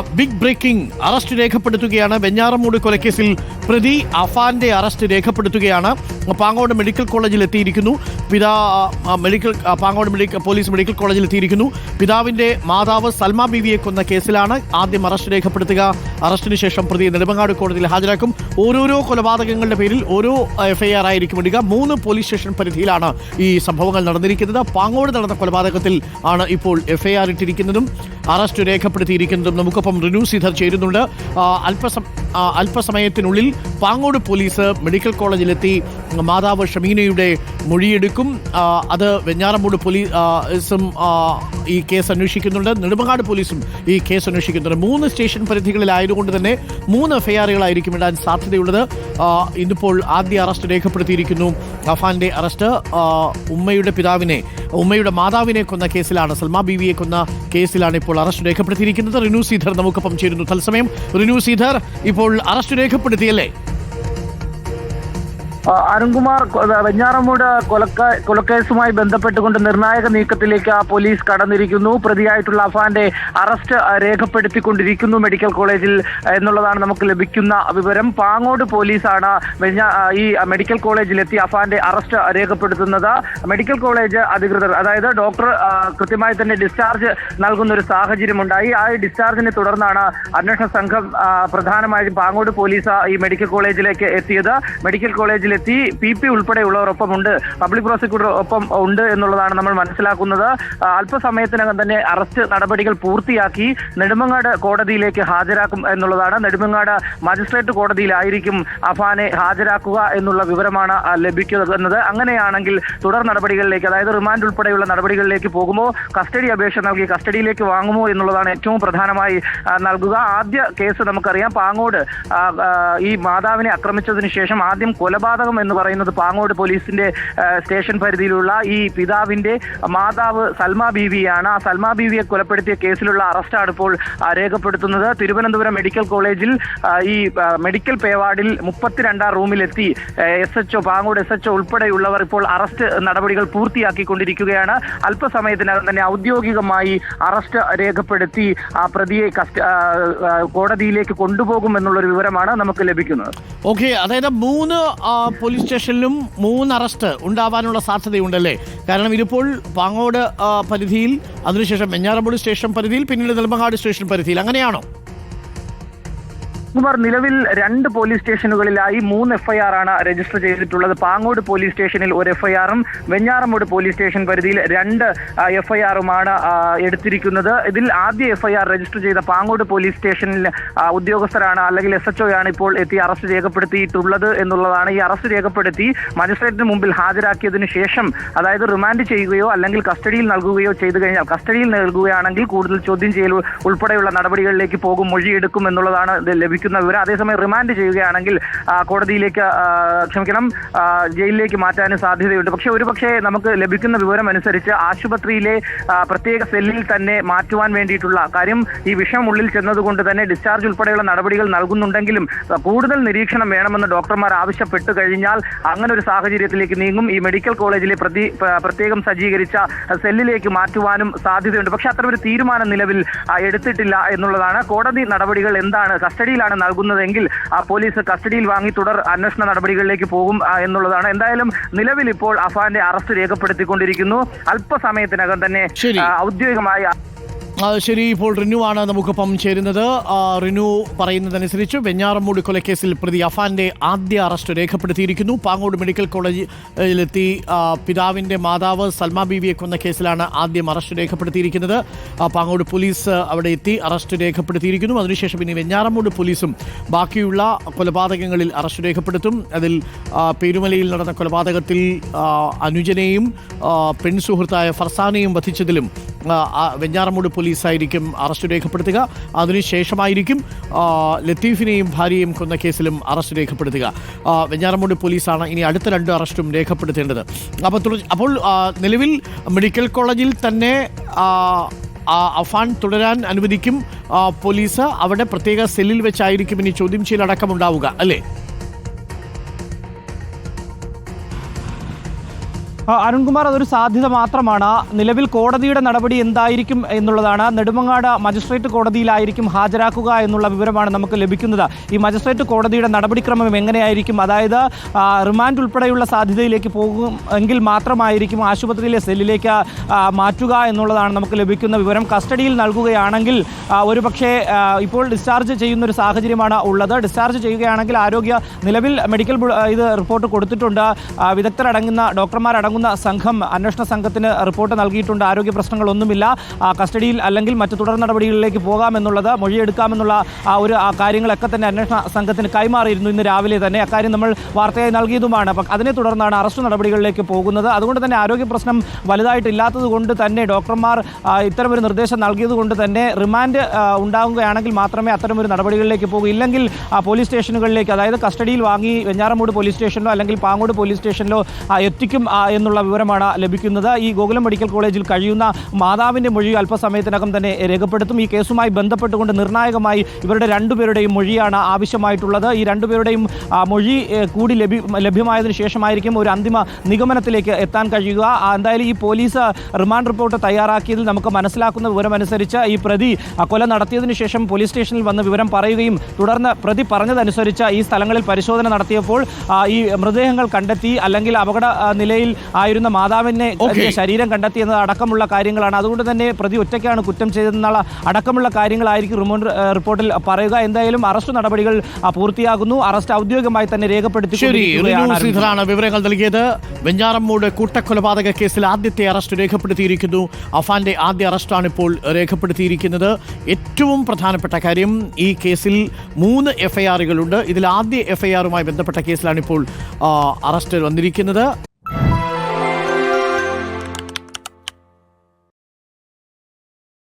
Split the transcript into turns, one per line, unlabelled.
Big breaking arrest രേഖപ്പെടുത്തുകയാണ്. വെഞ്ഞാറമൂട് കൊലക്കേസിൽ പ്രതി അഫാന്റെ arrest രേഖപ്പെടുത്തുകയാണ്. പാങ്ങോട് മെഡിക്കൽ കോളേജിൽ എത്തിയിരിക്കുന്നു. പിതാ medical Pangode medical police medical കോളേജിൽ എത്തിയിരിക്കുന്നു. പിതാവിന്റെ മാതാവ് സൽമ ബീവിയെ കൊന്ന കേസിലാണ് ആദ്യം അറസ്റ്റ് രേഖപ്പെടുത്തുക. അറസ്റ്റിന് ശേഷം പ്രതി നെടുമങ്ങാട് കോടതിയിൽ ഹാജരാക്കും. ഓരോരോ കൊലപാതകങ്ങളുടെ പേരിൽ ഓരോ എഫ്ഐആർ ആയിരിക്കും ഇടുക. മൂന്ന് പോലീസ് സ്റ്റേഷൻ പരിധിയിലാണ് ഈ സംഭവങ്ങൾ നടന്നിരിക്കുന്നത്. പാങ്ങോട് നടന്ന കൊലപാതകത്തിൽ ആണ് ഇപ്പോൾ എഫ്ഐആർ ഇട്ടിരിക്കുന്നതും. അറസ്റ്റ് രേഖപ്പെടുത്തിയിരിക്കുന്നതും നമുക്കൊപ്പം റിനു ശ്രീധർ ചേരുന്നുണ്ട്. അല്പസം അല്പസമയത്തിനുള്ളിൽ പാങ്ങോട് പോലീസ് മെഡിക്കൽ കോളേജിലെത്തി. മാതാവ് ഷമീനയുടെ മൊഴിയെടുക്കും. അത് വെഞ്ഞാറമൂട് പോലീസും ഈ കേസ് അന്വേഷിക്കുന്നുണ്ട്. നെടുമങ്ങാട് പോലീസും ഈ കേസ് അന്വേഷിക്കുന്നുണ്ട്. മൂന്ന് സ്റ്റേഷൻ പരിധികളിലായതുകൊണ്ട് തന്നെ മൂന്ന് എഫ്ഐആറുകളായിരിക്കും ഇടാൻ സാധ്യതയുള്ളത്. ഇന്നിപ്പോൾ ആദ്യ അറസ്റ്റ് രേഖപ്പെടുത്തിയിരിക്കുന്നു. അഫാന്റെ അറസ്റ്റ്. ഉമ്മയുടെ പിതാവിനെ ഉമ്മയുടെ മാതാവിനെ കൊന്ന കേസിലാണ് സൽമാ ബീവിയെ കൊന്ന കേസിലാണ് ഇപ്പോൾ അറസ്റ്റ് രേഖപ്പെടുത്തിയിരിക്കുന്നത്. റിനു ശ്രീധർ നമുക്കൊപ്പം ചേരുന്നു. തത്സമയം റിനു ശ്രീധർ ഇപ്പോൾ അറസ്റ്റ് രേഖപ്പെടുത്തിയല്ലേ?
അരുൺകുമാർ വെഞ്ഞാറമ്മൂട് കൊലക്ക കൊലക്കേസുമായി ബന്ധപ്പെട്ടുകൊണ്ട് നിർണായക നീക്കത്തിലേക്ക് പോലീസ് കടന്നിരിക്കുന്നു. പ്രതിയായിട്ടുള്ള അഫാന്റെ അറസ്റ്റ് രേഖപ്പെടുത്തിക്കൊണ്ടിരിക്കുന്നു മെഡിക്കൽ കോളേജിൽ എന്നുള്ളതാണ് നമുക്ക് ലഭിക്കുന്ന വിവരം. പാങ്ങോട് പോലീസാണ് ഈ മെഡിക്കൽ കോളേജിലെത്തി അഫാന്റെ അറസ്റ്റ് രേഖപ്പെടുത്തുന്നത്. മെഡിക്കൽ കോളേജ് അധികൃതർ അതായത് ഡോക്ടർ കൃത്യമായി തന്നെ ഡിസ്ചാർജ് നൽകുന്ന ഒരു സാഹചര്യം ഉണ്ടായി ആ ഡിസ്ചാർജിനെ തുടർന്നാണ് അന്വേഷണ സംഘം പ്രധാനമായും പാങ്ങോട് പോലീസ് ഈ മെഡിക്കൽ കോളേജിലേക്ക് എത്തിയത്. മെഡിക്കൽ കോളേജിലെത്തി പി പി ഉൾപ്പെടെയുള്ളവരൊപ്പമുണ്ട് പബ്ലിക് പ്രോസിക്യൂട്ടർ ഒപ്പം ഉണ്ട് എന്നുള്ളതാണ് നമ്മൾ മനസ്സിലാക്കുന്നത്. അല്പസമയത്തിനകം തന്നെ അറസ്റ്റ് നടപടികൾ പൂർത്തിയാക്കി നെടുമങ്ങാട് കോടതിയിലേക്ക് ഹാജരാക്കും എന്നുള്ളതാണ്. നെടുമങ്ങാട് മജിസ്ട്രേറ്റ് കോടതിയിലായിരിക്കും അഫാനെ ഹാജരാക്കുക എന്നുള്ള വിവരമാണ് ലഭിക്കുന്നത് അങ്ങനെയാണെങ്കിൽ തുടർ നടപടികളിലേക്ക് അതായത് റിമാൻഡ് ഉൾപ്പെടെയുള്ള നടപടികളിലേക്ക് പോകുമോ? കസ്റ്റഡി അപേക്ഷ നൽകി കസ്റ്റഡിയിലേക്ക് വാങ്ങുമോ എന്നുള്ളതാണ് ഏറ്റവും പ്രധാനമായി നൽകുക. ആദ്യ കേസ് നമുക്കറിയാം. പാങ്ങോട് ഈ മാതാവിനെ ആക്രമിച്ചതിന് ശേഷം ആദ്യം കൊലപാതകം എന്ന് പറയുന്നത് പാങ്ങോട് പോലീസിന്റെ സ്റ്റേഷൻ പരിധിയിലുള്ള ഈ പിതാവിന്റെ മാതാവ് സൽമ ബീവിയാണ്. ആ സൽമ ബീവിയെ കൊലപ്പെടുത്തിയ കേസിലുള്ള അറസ്റ്റാണ് ഇപ്പോൾ രേഖപ്പെടുത്തുന്നത്. തിരുവനന്തപുരം മെഡിക്കൽ കോളേജിൽ ഈ മെഡിക്കൽ പേവാർഡിൽ മുപ്പത്തിരണ്ടാം റൂമിലെത്തി S H O Pangode S H O ഉൾപ്പെടെയുള്ളവർ ഇപ്പോൾ അറസ്റ്റ് നടപടികൾ പൂർത്തിയാക്കിക്കൊണ്ടിരിക്കുകയാണ്. അല്പസമയത്തിനകം തന്നെ ഔദ്യോഗികമായി അറസ്റ്റ് രേഖപ്പെടുത്തി ആ പ്രതിയെ കോടതിയിലേക്ക് കൊണ്ടുപോകും എന്നുള്ളൊരു വിവരമാണ് നമുക്ക് ലഭിക്കുന്നത്.
ഓക്കെ അതായത് മൂന്ന് പോലീസ് സ്റ്റേഷനിലും മൂന്ന് അറസ്റ്റ് ഉണ്ടാവാനുള്ള സാധ്യതയുണ്ടല്ലേ? കാരണം ഇതിപ്പോൾ പാങ്ങോട് പരിധിയിൽ അതിനുശേഷം വെഞ്ഞാറമൂട് സ്റ്റേഷൻ പരിധിയിൽ പിന്നീട് നെൽമങ്ങാട് സ്റ്റേഷൻ പരിധിയിൽ. അങ്ങനെയാണോ?
കുമാർ നിലവിൽ രണ്ട് പോലീസ് സ്റ്റേഷനുകളിലായി മൂന്ന് എഫ്ഐആർ ആണ് രജിസ്റ്റർ ചെയ്തിട്ടുള്ളത്. പാങ്ങോട് പോലീസ് സ്റ്റേഷനിൽ ഒരു എഫ്ഐആറും വെഞ്ഞാറമൂട് പോലീസ് സ്റ്റേഷൻ പരിധിയിൽ രണ്ട് എഫ്ഐആറുമാണ് എടുത്തിരിക്കുന്നത്. ഇതിൽ ആദ്യ എഫ്ഐആർ രജിസ്റ്റർ ചെയ്ത പാങ്ങോട് പോലീസ് സ്റ്റേഷനിൽ ഉദ്യോഗസ്ഥരാണ് അല്ലെങ്കിൽ എസ് എച്ച് ആണ് ഇപ്പോൾ എത്തി അറസ്റ്റ് രേഖപ്പെടുത്തിയിട്ടുള്ളത് എന്നുള്ളതാണ്. ഈ അറസ്റ്റ് രേഖപ്പെടുത്തി മജിസ്ട്രേറ്റിന് മുമ്പിൽ ഹാജരാക്കിയതിന് ശേഷം അതായത് റിമാൻഡ് ചെയ്യുകയോ അല്ലെങ്കിൽ കസ്റ്റഡിയിൽ നൽകുകയോ ചെയ്തു കഴിഞ്ഞാൽ കസ്റ്റഡിയിൽ നൽകുകയാണെങ്കിൽ കൂടുതൽ ചോദ്യം ചെയ്യൽ ഉൾപ്പെടെയുള്ള നടപടികളിലേക്ക് പോകും മൊഴിയെടുക്കും എന്നുള്ളതാണ് ഇത് ലഭിക്കുന്ന വിവരം അതേസമയം റിമാൻഡ് ചെയ്യുകയാണെങ്കിൽ കോടതിയിലേക്ക് ക്ഷമിക്കണം ജയിലിലേക്ക് മാറ്റാനും സാധ്യതയുണ്ട്. പക്ഷേ ഒരുപക്ഷെ നമുക്ക് ലഭിക്കുന്ന വിവരം അനുസരിച്ച് ആശുപത്രിയിലെ പ്രത്യേക സെല്ലിൽ തന്നെ മാറ്റുവാൻ വേണ്ടിയിട്ടുള്ള കാര്യം ഈ വിഷം ഉള്ളിൽ ചെന്നതുകൊണ്ട് തന്നെ ഡിസ്ചാർജ് ഉൾപ്പെടെയുള്ള നടപടികൾ നൽകുന്നുണ്ടെങ്കിലും കൂടുതൽ നിരീക്ഷണം വേണമെന്ന് ഡോക്ടർമാർ ആവശ്യപ്പെട്ടു കഴിഞ്ഞാൽ അങ്ങനെ ഒരു സാഹചര്യത്തിലേക്ക് നീങ്ങും. ഈ മെഡിക്കൽ കോളേജിലെ പ്രതി പ്രത്യേകം സജ്ജീകരിച്ച സെല്ലിലേക്ക് മാറ്റുവാനും സാധ്യതയുണ്ട്. പക്ഷെ അത്തരമൊരു തീരുമാനം നിലവിൽ എടുത്തിട്ടില്ല എന്നുള്ളതാണ് കോടതി നടപടികൾ എന്താണ് കസ്റ്റഡിയിലാണ് നൽകുന്നതെങ്കിൽ ആ പോലീസ് കസ്റ്റഡിയിൽ വാങ്ങി തുടർ അന്വേഷണ നടപടികളിലേക്ക് പോകും എന്നുള്ളതാണ് എന്തായാലും നിലവിൽ ഇപ്പോൾ അഫാന്റെ അറസ്റ്റ് രേഖപ്പെടുത്തിക്കൊണ്ടിരിക്കുന്നു അല്പസമയത്തിനകം തന്നെ. ഔദ്യോഗികമായി
ശരി ഇപ്പോൾ റിനു ആണ് നമുക്കൊപ്പം ചേരുന്നത്. റിനു പറയുന്നതനുസരിച്ച് വെഞ്ഞാറമൂട് കൊലക്കേസിൽ പ്രതി അഫാന്റെ ആദ്യ അറസ്റ്റ് രേഖപ്പെടുത്തിയിരിക്കുന്നു. പാങ്ങോട് മെഡിക്കൽ കോളേജിലെത്തി പിതാവിന്റെ മാതാവ് സൽമാ ബീവിയെ കൊന്ന കേസിലാണ് ആദ്യം അറസ്റ്റ് രേഖപ്പെടുത്തിയിരിക്കുന്നത്. പാങ്ങോട് പോലീസ് അവിടെ എത്തി അറസ്റ്റ് രേഖപ്പെടുത്തിയിരിക്കുന്നു. അതിനുശേഷം ഇനി വെഞ്ഞാറമ്മൂട് പോലീസും ബാക്കിയുള്ള കൊലപാതകങ്ങളിൽ അറസ്റ്റ് രേഖപ്പെടുത്തും. അതിൽ പെരുമലയിൽ നടന്ന കൊലപാതകത്തിൽ അനുജനെയും പെൺസുഹൃത്തായ ഫർസാനെയും വധിച്ചതിലും വെഞ്ഞാറമൂട് പോലീസായിരിക്കും അറസ്റ്റ് രേഖപ്പെടുത്തുക. അതിനുശേഷമായിരിക്കും ലത്തീഫിനെയും ഭാര്യയും കൊന്ന കേസിലും അറസ്റ്റ് രേഖപ്പെടുത്തുക. വെഞ്ഞാറമൂട് പോലീസാണ് ഇനി അടുത്ത രണ്ട് അറസ്റ്റും രേഖപ്പെടുത്തേണ്ടത്. അപ്പോൾ അപ്പോൾ നിലവിൽ മെഡിക്കൽ കോളേജിൽ തന്നെ അഫാൻ തുടരാൻ അനുവദിക്കും പോലീസ്. അവിടെ പ്രത്യേക സെല്ലിൽ വെച്ചായിരിക്കും ഇനി ചോദ്യം ചെയ്യലടക്കം ഉണ്ടാവുക അല്ലേ?
അരുൺകുമാർ അതൊരു സാധ്യത മാത്രമാണ്. നിലവിൽ കോടതിയുടെ നടപടി എന്തായിരിക്കും എന്നുള്ളതാണ്. നെടുമങ്ങാട് മജിസ്ട്രേറ്റ് കോടതിയിലായിരിക്കും ഹാജരാക്കുക എന്നുള്ള വിവരമാണ് നമുക്ക് ലഭിക്കുന്നത്. ഈ മജിസ്ട്രേറ്റ് കോടതിയുടെ നടപടിക്രമം എങ്ങനെയായിരിക്കും? അതായത് റിമാൻഡ് ഉൾപ്പെടെയുള്ള സാധ്യതയിലേക്ക് പോകും എങ്കിൽ മാത്രമായിരിക്കും ആശുപത്രിയിലെ സെല്ലിലേക്ക് മാറ്റുക എന്നുള്ളതാണ് നമുക്ക് ലഭിക്കുന്ന വിവരം. കസ്റ്റഡിയിൽ നൽകുകയാണെങ്കിൽ ഒരു ഒരുപക്ഷേ ഇപ്പോൾ ഡിസ്ചാർജ് ചെയ്യുന്ന ഒരു സാഹചര്യമാണ് ഉള്ളത്. ഡിസ്ചാർജ് ചെയ്യുകയാണെങ്കിൽ ആരോഗ്യ നിലവിൽ മെഡിക്കൽ ഇത് റിപ്പോർട്ട് കൊടുത്തിട്ടുണ്ട്. വിദഗ്ധരടങ്ങുന്ന ഡോക്ടർമാരടങ്ങുന്ന സംഘം അന്വേഷണ സംഘത്തിന് റിപ്പോർട്ട് നൽകിയിട്ടുണ്ട്. ആരോഗ്യ പ്രശ്നങ്ങളൊന്നുമില്ല. കസ്റ്റഡിയിൽ അല്ലെങ്കിൽ മറ്റു തുടർ നടപടികളിലേക്ക് പോകാമെന്നുള്ളത് മൊഴിയെടുക്കാമെന്നുള്ള ഒരു കാര്യങ്ങളൊക്കെ തന്നെ അന്വേഷണ സംഘത്തിന് കൈമാറിയിരുന്നു ഇന്ന് രാവിലെ തന്നെ. അക്കാര്യം നമ്മൾ വാർത്തയായി നൽകിയതുമാണ്. അപ്പം അതിനെ തുടർന്നാണ് അറസ്റ്റ് നടപടികളിലേക്ക് പോകുന്നത്. അതുകൊണ്ട് തന്നെ ആരോഗ്യ പ്രശ്നം വലുതായിട്ടില്ലാത്തത് കൊണ്ട് തന്നെ ഡോക്ടർമാർ ഇത്തരമൊരു നിർദ്ദേശം നൽകിയതുകൊണ്ട് തന്നെ റിമാൻഡ് ഉണ്ടാവുകയാണെങ്കിൽ മാത്രമേ അത്തരമൊരു നടപടികളിലേക്ക് പോകൂ. ഇല്ലെങ്കിൽ പോലീസ് സ്റ്റേഷനുകളിലേക്ക് അതായത് കസ്റ്റഡിയിൽ വാങ്ങി വെഞ്ഞാറമൂട് പോലീസ് സ്റ്റേഷനിലോ അല്ലെങ്കിൽ പാങ്ങോട് പോലീസ് സ്റ്റേഷനിലോ എത്തിക്കും ആ, എന്നുള്ള വിവരമാണ് ലഭിക്കുന്നത്. ഈ ഗോകുലം മെഡിക്കൽ കോളേജിൽ കഴിയുന്ന മാതാവിന്റെ മൊഴി അല്പസമയത്തിനകം തന്നെ രേഖപ്പെടുത്തും. ഈ കേസുമായി ബന്ധപ്പെട്ടുകൊണ്ട് നിർണായകമായി ഇവരുടെ രണ്ടുപേരുടെയും മൊഴിയാണ് ആവശ്യമായിട്ടുള്ളത്. ഈ രണ്ടുപേരുടെയും മൊഴി കൂടി ലഭ്യ ലഭ്യമായതിനു ശേഷമായിരിക്കും ഒരു അന്തിമ നിഗമനത്തിലേക്ക് എത്താൻ കഴിയുക. എന്തായാലും ഈ പോലീസ് റിമാൻഡ് റിപ്പോർട്ട് തയ്യാറാക്കിയതിൽ നമുക്ക് മനസ്സിലാക്കുന്ന വിവരമനുസരിച്ച് ഈ പ്രതി കൊല നടത്തിയതിനു ശേഷം പോലീസ് സ്റ്റേഷനിൽ വന്ന് വിവരം പറയുകയും തുടർന്ന് പ്രതി പറഞ്ഞതനുസരിച്ച് ഈ സ്ഥലങ്ങളിൽ പരിശോധന നടത്തിയപ്പോൾ ഈ മൃതദേഹങ്ങൾ കണ്ടെത്തി അല്ലെങ്കിൽ അപകട നിലയിൽ ആയിരുന്ന മാതാവിനെ. ശരീരം കണ്ടെത്തി എന്നത് അടക്കമുള്ള കാര്യങ്ങളാണ്. അതുകൊണ്ട് തന്നെ പ്രതി ഒറ്റയ്ക്കാണ് കുറ്റം ചെയ്തതെന്നുള്ള അടക്കമുള്ള കാര്യങ്ങളായിരിക്കും റിമോണ്ട് റിപ്പോർട്ടിൽ പറയുക. എന്തായാലും അറസ്റ്റ് നടപടികൾ പൂർത്തിയാകുന്നു. അറസ്റ്റ് ഔദ്യോഗികമായി തന്നെ
രേഖപ്പെടുത്തി വിവരങ്ങൾ നൽകിയത്. വെഞ്ഞാറമ്മൂട് കൂട്ടക്കൊലപാതക കേസിൽ ആദ്യത്തെ അറസ്റ്റ് രേഖപ്പെടുത്തിയിരിക്കുന്നു. അഫാന്റെ ആദ്യ അറസ്റ്റാണ് ഇപ്പോൾ രേഖപ്പെടുത്തിയിരിക്കുന്നത്. ഏറ്റവും പ്രധാനപ്പെട്ട കാര്യം ഈ കേസിൽ മൂന്ന് എഫ്ഐആറുകളുണ്ട്. ഇതിൽ ആദ്യ എഫ്ഐആറുമായി ബന്ധപ്പെട്ട കേസിലാണ് ഇപ്പോൾ അറസ്റ്റ് വന്നിരിക്കുന്നത്.